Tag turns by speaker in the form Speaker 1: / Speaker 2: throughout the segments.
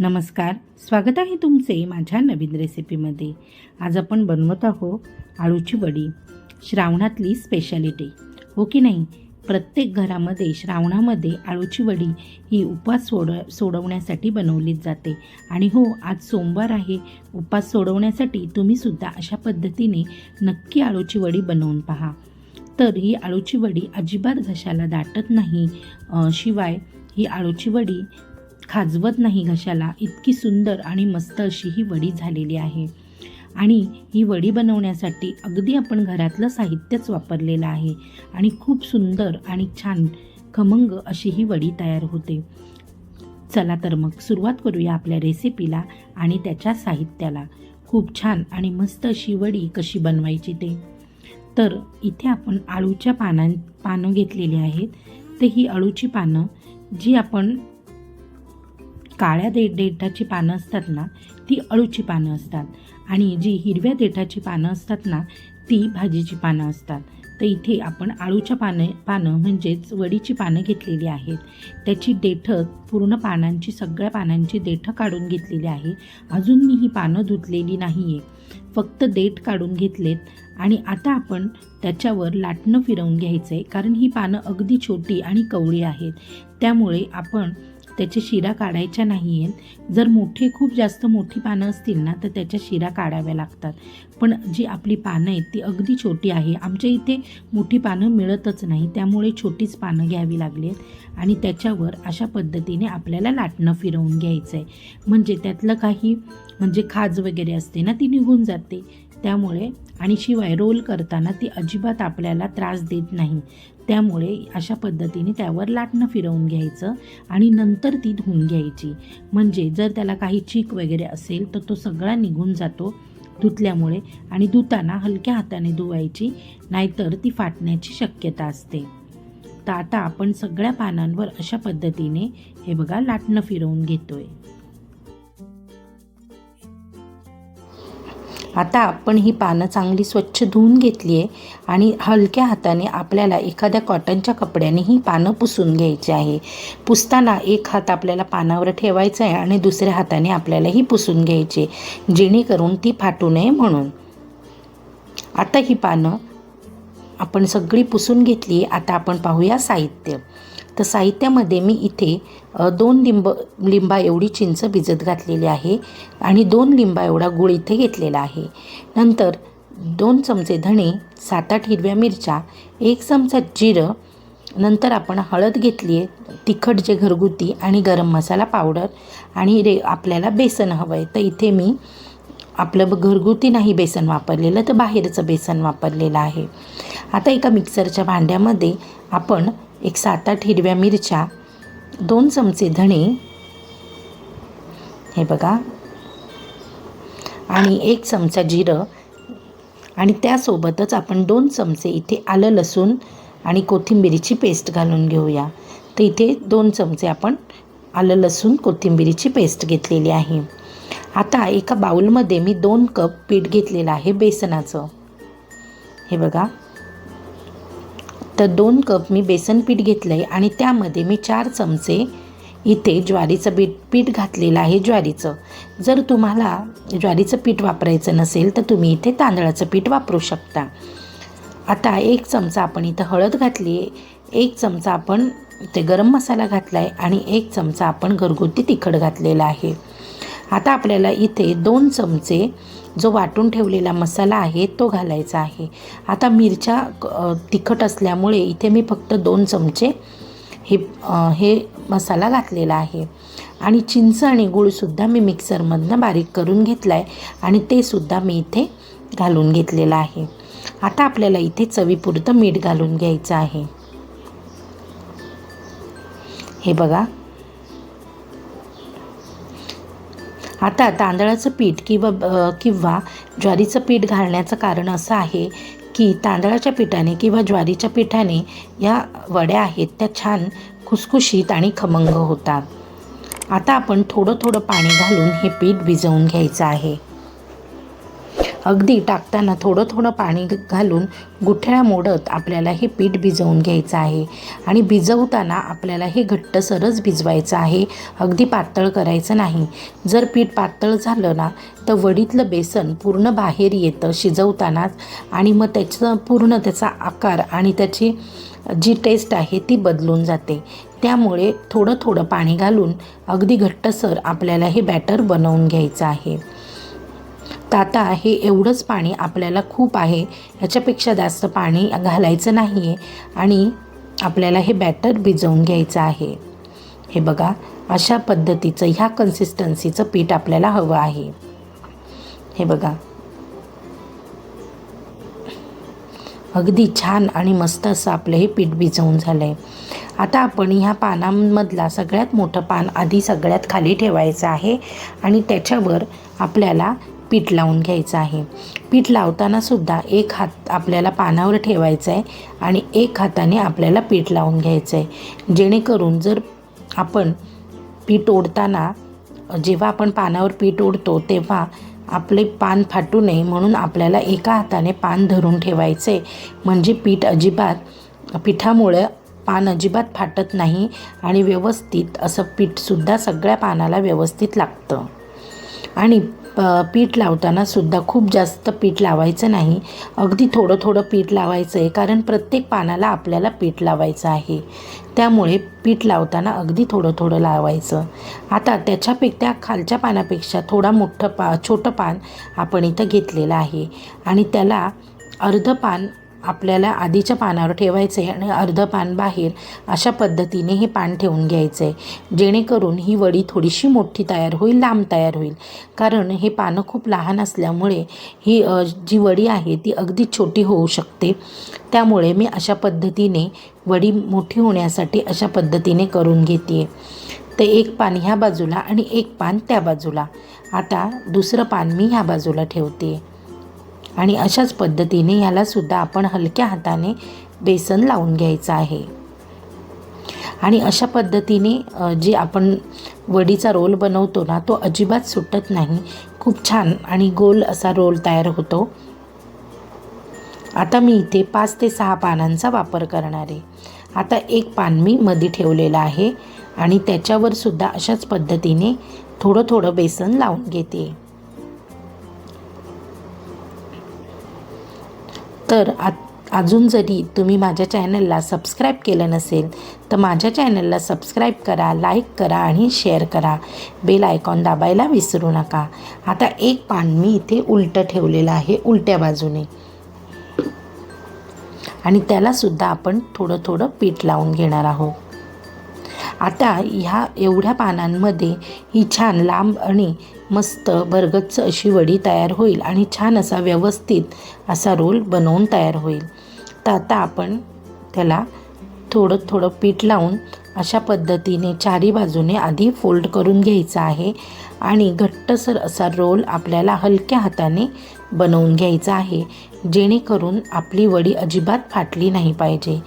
Speaker 1: नमस्कार स्वागत आहे तुमचे माझ्या नवीन रेसिपीमध्ये. आज आपण बनवत आहोत आळूची वडी श्रावणातली स्पेशालिटी हो की नाही? प्रत्येक घरामध्ये श्रावणामध्ये आळूची वडी ही उपवास सोड सोडवण्यासाठी बनवलीच जाते. आणि हो आज सोमवार आहे. उपास सोडवण्यासाठी तुम्हीसुद्धा अशा पद्धतीने नक्की आळूची वडी बनवून पहा. तर ही आळूची वडी अजिबात घशाला दाटत नाही. शिवाय ही आळूची वडी खाजवत नाही घशाला. इतकी सुंदर आणि मस्त अशी ही वडी झालेली आहे. आणि ही वडी बनवण्यासाठी अगदी आपण घरातलं साहित्यच वापरलेलं आहे. आणि खूप सुंदर आणि छान खमंग अशी ही वडी तयार होते. चला तर मग सुरुवात करूया आपल्या रेसिपीला आणि त्याच्या साहित्याला. खूप छान आणि मस्त अशी वडी कशी बनवायची ते. तर इथे आपण आळूच्या पानां पानं घेतलेली आहेत. तर ही अळूची पानं जी आपण काळ्या दे देठाची पानं असतात ना ती अळूची पानं असतात. आणि जी हिरव्या देठाची पानं असतात ना ती भाजीची पानं असतात. तर इथे आपण आळूच्या पानं पानं म्हणजेच वडीची पानं घेतलेली आहेत. त्याची देठं पूर्ण पानांची सगळ्या पानांची देठं काढून घेतलेली आहे. अजून मी ही पानं धुतलेली नाही आहे फक्त देठ काढून घेतलेत. आणि आता आपण त्याच्यावर लाटणं फिरवून घ्यायचं आहे कारण ही पानं अगदी छोटी आणि कवळी आहेत. त्यामुळे आपण त्याच्या शिरा काढायच्या नाही आहेत जर मोठे खूप जास्त मोठी पानं असतील ना तर त्याच्या शिरा काढाव्या लागतात. पण जी आपली पानं आहेत ती अगदी छोटी आहे. आमच्या इथे मोठी पानं मिळतच नाही त्यामुळे छोटीच पानं घ्यावी लागली आहेत. आणि त्याच्यावर अशा पद्धतीने आपल्याला लाटणं फिरवून घ्यायचं आहे म्हणजे त्यातलं काही म्हणजे खाज वगैरे असते ना ती निघून जाते. त्यामुळे आणि शिवाय रोल करताना ती अजिबात आपल्याला त्रास देत नाही. त्यामुळे अशा पद्धतीने त्यावर लाटणं फिरवून घ्यायचं आणि नंतर ती धुवून घ्यायची. म्हणजे जर त्याला काही चीक वगैरे असेल तर तो सगळा निघून जातो धुतल्यामुळे आणि धुताना हलक्या हाताने धुवायची नाहीतर ती फाटण्याची शक्यता असते. तर आता आपण सगळ्या पानांवर अशा पद्धतीने हे बघा लाटणं फिरवून घेतोय. आता आपण ही पानं चांगली स्वच्छ धुवून घेतली आहे आणि हलक्या हाताने आपल्याला एखाद्या कॉटनच्या कपड्याने ही पानं पुसून घ्यायची आहे. पुसताना एक हात आपल्याला पानावर ठेवायचा आहे आणि दुसऱ्या हाताने आपल्याला ही पुसून घ्यायची जेणेकरून ती फाटू नये म्हणून. आता ही पानं आपण सगळी पुसून घेतली आता आपण पाहूया साहित्य. तर साहित्यामध्ये मी इथे दोन लिंब लिंबा एवढी चिंच भिजत घातलेली आहे आणि दोन लिंबा एवढा गुळ इथे घेतलेला आहे. नंतर दोन चमचे धणे सात आठ हिरव्या मिरच्या एक चमचा जिरं नंतर आपण हळद घेतली आहे तिखट जे घरगुती आणि गरम मसाला पावडर आणि रे आपल्याला बेसन हवं आहे तर इथे मी आपलं घरगुती नाही बेसन वापरलेलं तर बाहेरचं बेसन वापरलेलं आहे. आता एका मिक्सरच्या भांड्यामध्ये आपण एक सात आठ हिरव्या मिरच्या दोन चमचे धणे हे बघा. आणि एक चमचा जिरं. आणि त्यासोबतच आपण दोन चमचे इथे आलं लसूण आणि कोथिंबिरीची पेस्ट घालून घेऊया. तर इथे दोन चमचे आपण आलं लसूण कोथिंबिरीची पेस्ट घेतलेली आहे. आता एका बाऊलमध्ये मी दोन कप पीठ घेतलेलं आहे बेसनाचं. हे बघा. तर दोन कप मी बेसन पीठ घेतलं आहे आणि त्यामध्ये मी चार चमचे इथे ज्वारीचं बीट पीठ घातलेलं आहे ज्वारीचं. जर तुम्हाला ज्वारीचं पीठ वापरायचं नसेल तर तुम्ही इथे तांदळाचं पीठ वापरू शकता. आता एक चमचा आपण इथं हळद घातली आहे. एक चमचा आपण ते गरम मसाला घातला आहे आणि एक चमचा आपण घरगुती तिखट घातलेला आहे. आता आपल्याला इथे दोन चमचे जो वाटून ठेवलेला मसाला आहे तो घालायचा आहे. आता मिरच्या तिखट असल्यामुळे इथे मी फक्त दोन चमचे हे हे मसाला घातलेला आहे. आणि चिंच आणि गुळसुद्धा मी मिक्सरमधनं बारीक करून घेतला आहे आणि ते सुद्धा मी इथे घालून घेतलेलं आहे. आता आपल्याला इथे चवीपुरतं मीठ घालून घ्यायचं आहे. हे बघा. आता तांदळाचं पीठ किंवा किंवा ज्वारीचं पीठ घालण्याचं कारण असं आहे की तांदळाच्या पिठाने किंवा ज्वारीच्या पिठाने या वड्या आहेत त्या छान खुसखुशीत आणि खमंग होतात. आता आपण थोडं थोडं पाणी घालून हे पीठ भिजवून घ्यायचं आहे. अगदी टाकताना थोडं थोडं पाणी घालून गुठळ्या मोडत आपल्याला हे पीठ भिजवून घ्यायचं आहे. आणि भिजवताना आपल्याला हे घट्टसरच भिजवायचं आहे. अगदी पातळ करायचं नाही. जर पीठ पातळ झालं ना तर वडीतलं बेसन पूर्ण बाहेर येतं शिजवतानाच. आणि मग त्याचं पूर्ण त्याचा आकार आणि त्याची जी टेस्ट आहे ती बदलून जाते. त्यामुळे थोडं थोडं पाणी घालून अगदी घट्टसर आपल्याला हे बॅटर बनवून घ्यायचं आहे. तर आता हे एवढंच पाणी आपल्याला खूप आहे. ह्याच्यापेक्षा जास्त पाणी घालायचं नाही आहे आणि आपल्याला हे बॅटर भिजवून घ्यायचं आहे. हे बघा अशा पद्धतीचं ह्या कन्सिस्टन्सीचं पीठ आपल्याला हवं आहे. हे बघा. अगदी छान आणि मस्त असं आपलं हे पीठ भिजवून झालं आहे आता आपण ह्या पानांमधला सगळ्यात मोठं पान आधी सगळ्यात खाली ठेवायचं आहे आणि त्याच्यावर आपल्याला पीठ लावून घ्यायचं आहे. पीठ लावताना सुद्धा एक हात आपल्याला पानावर ठेवायचं आहे आणि एक हाताने आपल्याला पीठ लावून घ्यायचं आहे. जेणेकरून जर आपण पीठ ओढताना जेव्हा आपण पानावर पीठ ओढतो तेव्हा आपले पान फाटू नये म्हणून आपल्याला एका हाताने पान धरून ठेवायचे म्हणजे पीठ अजिबात पिठामुळे पान अजिबात फाटत नाही आणि व्यवस्थित असं पीठसुद्धा सगळ्या पानाला व्यवस्थित लागतं. आणि प पीठ लावताना सुद्धा खूप जास्त पीठ लावायचं नाही. अगदी थोडं थोडं पीठ लावायचं आहे कारण प्रत्येक पानाला आपल्याला पीठ लावायचं आहे. त्यामुळे पीठ लावताना अगदी थोडं थोडं लावायचं. आता त्याच्यापेक्षा खालच्या पानापेक्षा थोडा मोठं पा छोटं पान आपण इथं घेतलेलं आहे. आणि त्याला अर्धं पान आपल्याला आधीच्या पानावर ठेवायचं आहे आणि अर्धं पान बाहेर अशा पद्धतीने हे पान ठेवून घ्यायचं आहे जेणेकरून ही वडी थोडीशी मोठी तयार होईल लांब तयार होईल. कारण हे पानं खूप लहान असल्यामुळे ही जी वडी आहे ती अगदी छोटी होऊ शकते. त्यामुळे मी अशा पद्धतीने वडी मोठी होण्यासाठी अशा पद्धतीने करून घेते ते एक पान ह्या बाजूला आणि एक पान त्या बाजूला. आता दुसरं पान मी ह्या बाजूला ठेवते आणि अशाच पद्धतीने ह्यालासुद्धा आपण हलक्या हाताने बेसन लावून घ्यायचं आहे. आणि अशा पद्धतीने जे जी आपण वडीचा रोल बनवतो ना तो अजिबात सुटत नाही. खूप छान आणि गोल असा रोल तयार होतो. आता मी इथे पाच ते सहा पानांचा वापर करणार आहे. आता एक पान मी मध्ये ठेवलेलं आहे आणि त्याच्यावर सुद्धा अशाच पद्धतीने थोडं थोडं बेसन लावून घेते. तर आ अजून जरी तुम्ही माझ्या चॅनलला सबस्क्राईब केलं नसेल तर माझ्या चॅनलला सबस्क्राईब करा लाईक करा आणि शेअर करा. बेल आयकॉन दाबायला विसरू नका. आता एक पान मी इथे उलटं ठेवलेलं आहे उलट्या बाजूने. आणि त्यालासुद्धा आपण थोडं थोडं पीठ लावून घेणार आहोत. आता ह्या एवढ्या पानांमध्ये ही छान लांब आणि मस्त बरगच्च अशी वडी तयार होईल आणि छान असा व्यवस्थित असा रोल बनवून तयार होईल. तर आता आपण त्याला थोडं थोडं पीठ लावून अशा पद्धतीने चारी बाजूने आधी फोल्ड करून घ्यायचा आहे आणि घट्टसर असा रोल आपल्याला हलक्या हाताने बनवून घ्यायचा आहे जेणेकरून आपली वडी अजिबात फाटली नाही पाहिजे.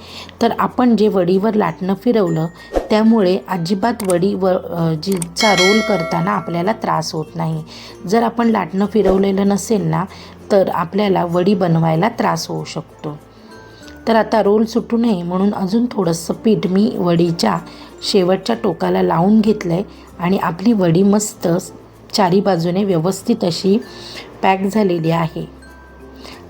Speaker 1: तर आपण जे वडीवर लाटणं फिरवलं त्यामुळे अजिबात वडी व जीचा रोल करताना आपल्याला त्रास होत नाही. जर आपण लाटणं फिरवलेलं नसेल ना तर आपल्याला वडी बनवायला त्रास होऊ शकतो. तर आता रोल सुटू नये म्हणून अजून थोडंसं पीठ मी वडीच्या शेवटच्या टोकाला लावून घेतलं आहे आणि आपली वडी मस्त चारी बाजूने व्यवस्थित अशी पॅक झालेली आहे.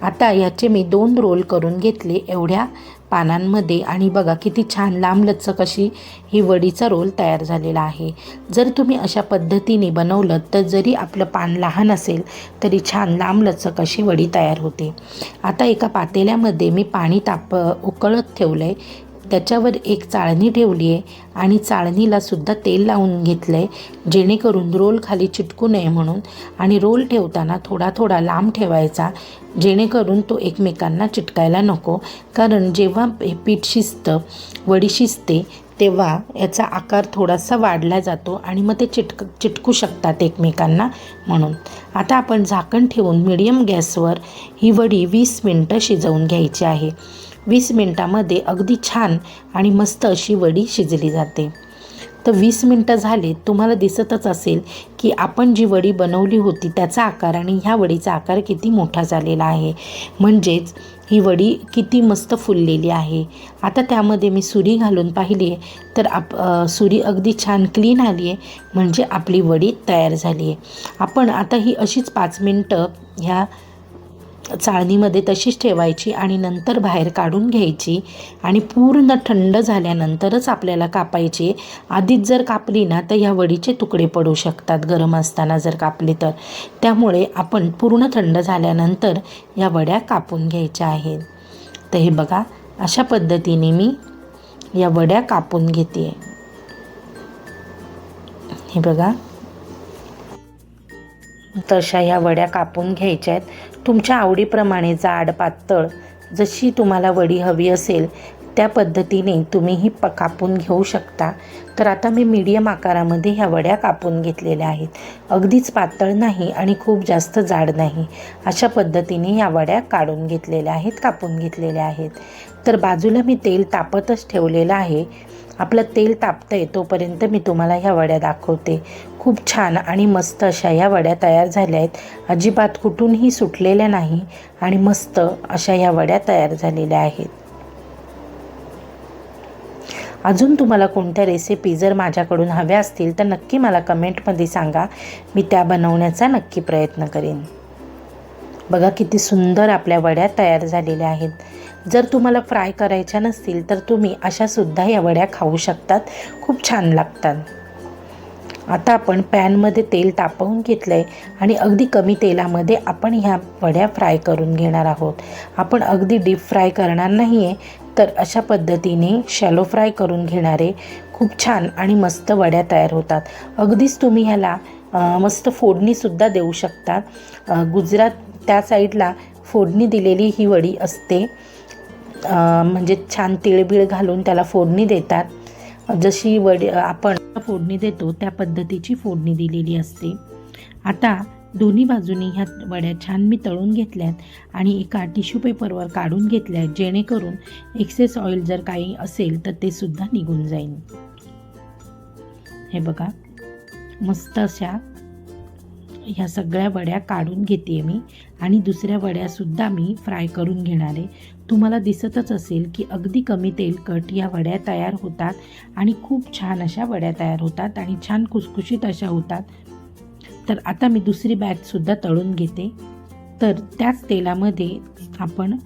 Speaker 1: आता याचे मी दोन रोल करून घेतले एवढ्या पानांमध्ये आणि बघा किती छान लांबलचक अशी ही वडीचा रोल तयार झालेला आहे. जर तुम्ही अशा पद्धतीने बनवलं तर जरी आपलं पान लहान असेल तरी छान लांबलचक अशी वडी तयार होते. आता एका पातेल्यामध्ये मी पाणी ताप उकळत ठेवलं आहे त्याच्यावर एक चाळणी ठेवली आहे आणि चाळणीला सुद्धा तेल लावून घेतलं आहे जेणेकरून रोल खाली चिटकू नये म्हणून. आणि रोल ठेवताना थोडा थोडा लांब ठेवायचा जेणेकरून तो एकमेकांना चिटकायला नको. कारण जेव्हा पीठ शिजतं वडी शिजते तेव्हा याचा आकार थोडासा वाढला जातो आणि मग ते चिटक चिटकू शकतात एकमेकांना म्हणून. आता आपण झाकण ठेवून मिडियम गॅसवर ही वडी वीस मिनटं शिजवून घ्यायची आहे. वीस मिनटामध्ये अगदी छान आणि मस्त अशी वडी शिजली जाते. तर वीस मिनटं झाले तुम्हाला दिसतच असेल की आपण जी वडी बनवली होती त्याचा आकार आणि ह्या वडीचा आकार किती मोठा झालेला आहे. म्हणजेच ही वडी किती मस्त फुललेली आहे. आता त्यामध्ये मी सुरी घालून पाहिली आहे. तर आप सुरी अगदी छान क्लीन आली आहे. म्हणजे आपली वडी तयार झाली आहे. आपण आता ही अशीच पाच मिनटं ह्या चाळणीमध्ये तशीच ठेवायची आणि नंतर बाहेर काढून घ्यायची आणि पूर्ण थंड झाल्यानंतरच आपल्याला कापायची. आधीच जर कापली ना तर ह्या वडीचे तुकडे पडू शकतात गरम असताना जर कापली तर. त्यामुळे आपण पूर्ण थंड झाल्यानंतर या वड्या कापून घ्यायच्या आहेत. तर हे बघा अशा पद्धतीने मी या वड्या कापून घेते. हे बघा. तशा ह्या वड्या कापून घ्यायच्या आहेत. तुमच्या आवडीप्रमाणे जाड पातळ जशी तुम्हाला वडी हवी असेल त्या पद्धतीने तुम्ही ही प कापून घेऊ शकता. तर आता मी मीडियम आकारामध्ये ह्या वड्या कापून घेतलेल्या आहेत. अगदीच पातळ नाही आणि खूप जास्त जाड नाही. अशा पद्धतीने ह्या वड्या काढून घेतलेल्या आहेत कापून घेतलेल्या आहेत. तर बाजूला मी तेल तापतच ठेवलेलं आहे. आपलं तेल तापतं आहे तोपर्यंत मी तुम्हाला ह्या वड्या दाखवते. खूप छान आणि मस्त अशा ह्या वड्या तयार झाल्या आहेत. अजिबात कुठूनही सुटलेल्या नाही आणि मस्त अशा ह्या वड्या तयार झालेल्या आहेत. अजून तुम्हाला कोणत्या रेसिपी जर माझ्याकडून हव्या असतील तर नक्की मला कमेंटमध्ये सांगा. मी त्या बनवण्याचा नक्की प्रयत्न करेन. बघा किती सुंदर आपल्या वड्या तयार झालेल्या आहेत. जर तुम्हाला फ्राय करायच्या नसतील तर तुम्ही अशासुद्धा या वड्या खाऊ शकतात. खूप छान लागतात. आता आपण पॅनमध्ये तेल तापवून घेतलं आहे आणि अगदी कमी तेलामध्ये आपण ह्या वड्या फ्राय करून घेणार आहोत. आपण अगदी डीप फ्राय करणार नाही आहे तर अशा पद्धतीने शॅलो फ्राय करून घेणारे खूप छान आणि मस्त वड्या तयार होतात. अगदीच तुम्ही ह्याला मस्त फोडणीसुद्धा देऊ शकता. गुजरात त्या साईडला फोडणी दिलेली ही वडी असते. म्हणजे छान तिळबिळ घालून त्याला फोडणी देतात. जशी वडी आपण फोडणी देतो त्या पद्धतीची फोडणी दिलेली असते. आता दोन्ही बाजूनी ह्या वड्या छान मी तळून घेतल्यात आणि एका टिश्यू पेपरवर काढून घेतल्यात जेणेकरून एक्सेस ऑइल जर काही असेल तर ते सुद्धा निघून जाईल. हे बघा मस्त अशा ह्या सगळ्या वड्या काढून घेते मी आणि दुसऱ्या वड्यासुद्धा मी फ्राय करून घेणार आहे. तुम्हाला दिसतच असेल की अगदी कमी तेलकट या वड्या तयार होतात आणि खूप छान अशा वड्या तयार होतात आणि छान कुसकुशीत अशा होतात. तर आता मी दुसरी बॅचसुद्धा तळून घेते. तर त्याच तेलामध्ये आपण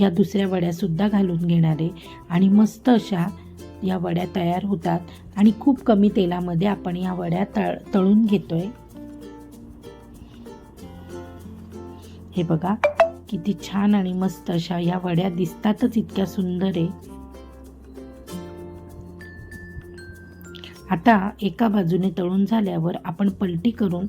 Speaker 1: या दुसऱ्या वड्यासुद्धा घालून घेणार आहे आणि मस्त अशा या वड्या तयार होतात आणि खूप कमी तेलामध्ये आपण या वड्या तळ तळून घेतो आहे हे बघा किती छान आणि मस्त अशा या वड्या दिसतातच इतक्या सुंदर आहे. आता एका बाजूने तळून झाल्यावर आपण पलटी करून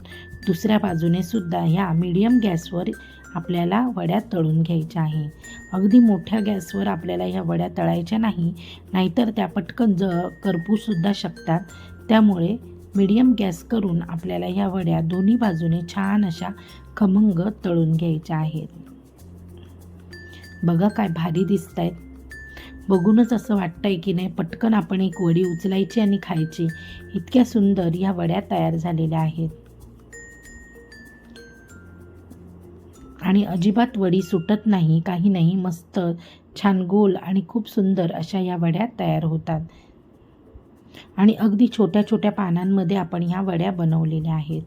Speaker 1: दुसऱ्या बाजूने सुद्धा ह्या मीडियम गॅसवर आपल्याला वड्या तळून घ्यायच्या आहे. अगदी मोठ्या गॅसवर आपल्याला ह्या वड्या तळायच्या नाही नाहीतर त्या पटकन ज करपूसुद्धा शकतात. त्यामुळे मीडियम गॅस करून आपल्याला ह्या वड्या दोन्ही बाजूने छान अशा खमंग तळून घ्यायच्या आहेत. बघा काय भारी दिसत आहेत बघूनच असं वाटतंय की नाही पटकन आपण एक वडी उचलायची आणि खायची. इतक्या सुंदर ह्या वड्या तयार झालेल्या आहेत. आणि अजिबात वडी सुटत नाही काही नाही मस्त छान गोल आणि खूप सुंदर अशा या वड्या तयार होतात. आणि अगदी छोट्या छोट्या पानांमध्ये आपण ह्या वड्या बनवलेल्या आहेत.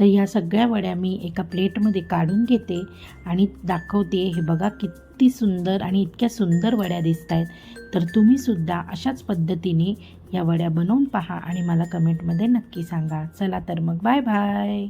Speaker 1: तर ह्या सगळ्या वड्या मी एका प्लेटमध्ये काढून घेते आणि दाखवते हे बघा किती सुंदर आणि इतक्या सुंदर वड्या दिसत आहेत तर तुम्हीसुद्धा अशाच पद्धतीने या वड्या बनवून पहा आणि मला कमेंटमध्ये नक्की सांगा. चला तर मग बाय बाय.